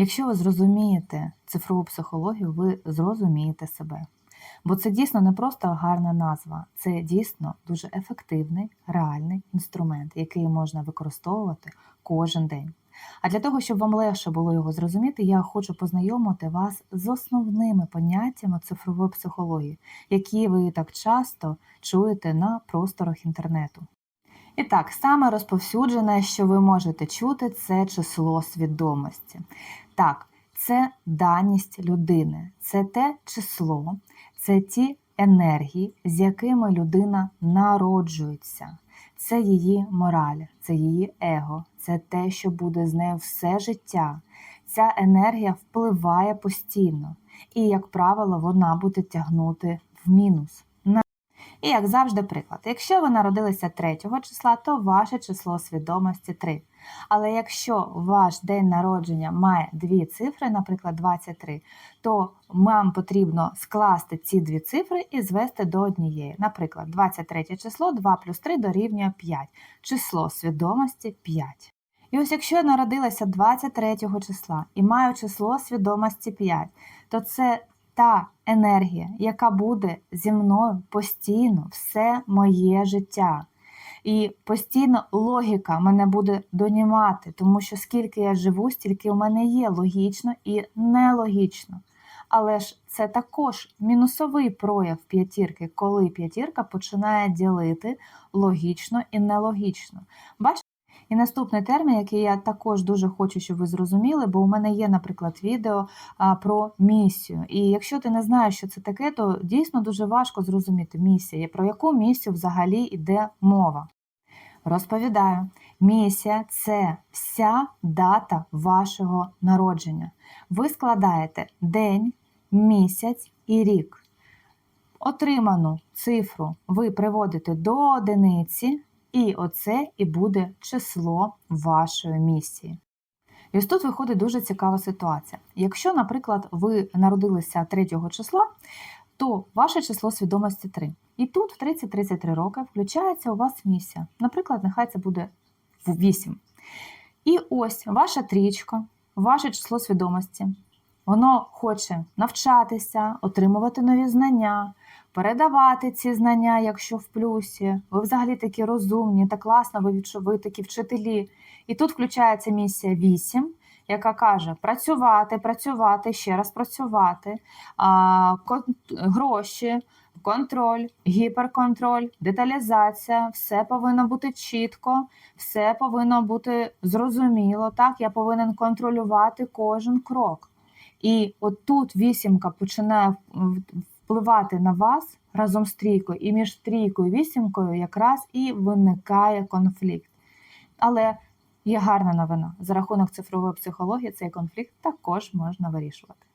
Якщо ви зрозумієте цифрову психологію, ви зрозумієте себе. Бо це дійсно не просто гарна назва, це дійсно дуже ефективний, реальний інструмент, який можна використовувати кожен день. А для того, щоб вам легше було його зрозуміти, я хочу познайомити вас з основними поняттями цифрової психології, які ви так часто чуєте на просторах інтернету. І так, саме розповсюджене, що ви можете чути, це число свідомості. Так, це даність людини, це те число, це ті енергії, з якими людина народжується. Це її мораль, це її его, це те, що буде з нею все життя. Ця енергія впливає постійно, і, як правило, вона буде тягнути в мінус. І, як завжди, приклад. Якщо ви народилися 3 числа, то ваше число свідомості 3. Але якщо ваш день народження має дві цифри, наприклад, 23, то вам потрібно скласти ці дві цифри і звести до однієї. Наприклад, 23 число 2 плюс 3 дорівнює 5. Число свідомості 5. І ось якщо я народилася 23 числа і маю число свідомості 5, то це та енергія, яка буде зі мною постійно все моє життя. І постійно логіка мене буде донімати, тому що скільки я живу, стільки у мене є логічно і нелогічно. Але ж це також мінусовий прояв п'ятірки, коли п'ятірка починає ділити логічно і нелогічно. Бачите? І наступний термін, який я також дуже хочу, щоб ви зрозуміли, бо у мене є, наприклад, відео про місію. І якщо ти не знаєш, що це таке, то дійсно дуже важко зрозуміти місія, про яку місію взагалі йде мова. Розповідаю, місія це вся дата вашого народження. Ви складаєте день, місяць і рік. Отриману цифру ви приводите до одиниці. І оце і буде число вашої місії. І ось тут виходить дуже цікава ситуація. Якщо, наприклад, ви народилися 3 числа, то ваше число свідомості 3. І тут в 30-33 роки включається у вас місія. Наприклад, нехай це буде 8. І ось ваша трічка, ваше число свідомості. Воно хоче навчатися, отримувати нові знання, передавати ці знання, якщо в плюсі. Ви взагалі такі розумні, так класно, ви, ви такі вчителі. І тут включається місія 8, яка каже: працювати, працювати, ще раз працювати, а, гроші, контроль, гіперконтроль, деталізація, все повинно бути чітко, все повинно бути зрозуміло. Так, я повинен контролювати кожен крок. І от тут вісімка починає впливати на вас разом з трійкою, і між трійкою і вісімкою якраз і виникає конфлікт. Але є гарна новина. За рахунок цифрової психології цей конфлікт також можна вирішувати.